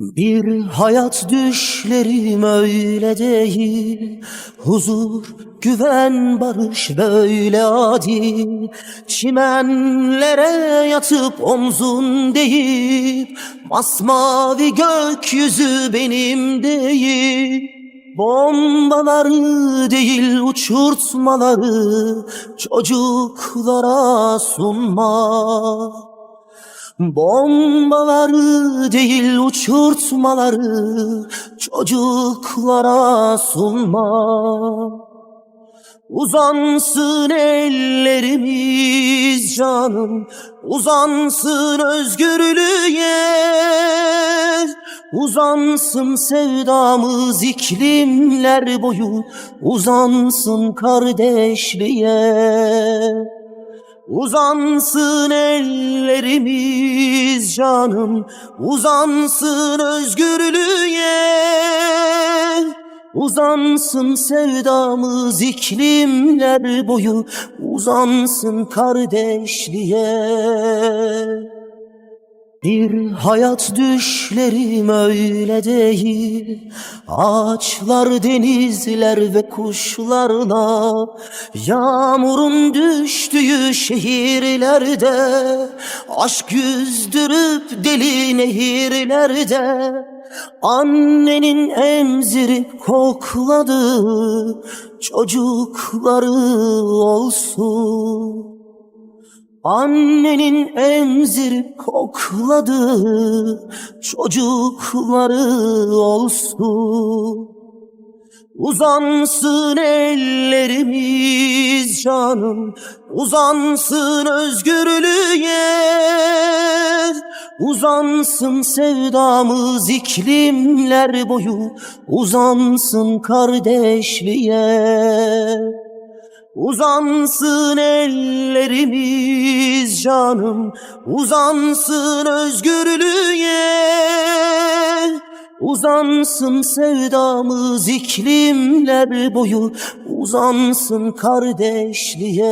Bir hayat düşlerim öyle değil Huzur, güven, barış böyle adil. Çimenlere yatıp omzun deyip Masmavi gökyüzü benim değil Bombaları değil uçurtmaları Çocuklara sunma Bombaları değil uçurtmaları çocuklara sunma. Uzansın ellerimiz canım, uzansın özgürlüğe. Uzansın sevdamız iklimler boyu, uzansın kardeşliğe. Uzansın ellerimiz canım, uzansın özgürlüğe. Uzansın sevdamız iklimler boyu, uzansın kardeşliğe. Bir hayat düşlerim öyle değil. Ağaçlar, denizler ve kuşlarla Yağmurun düştüğü şehirlerde Aşk yüzdürüp deli nehirlerde Annenin emzirip kokladığı Çocukları olsun Annenin emzirip kokladığı çocukları olsun. Uzansın ellerimiz canım, uzansın özgürlüğe. Uzansın sevdamız iklimler boyu, uzansın kardeşliğe. Uzansın ellerimiz canım, uzansın özgürlüğe. Uzansın sevdamız iklimler boyu, uzansın kardeşliğe.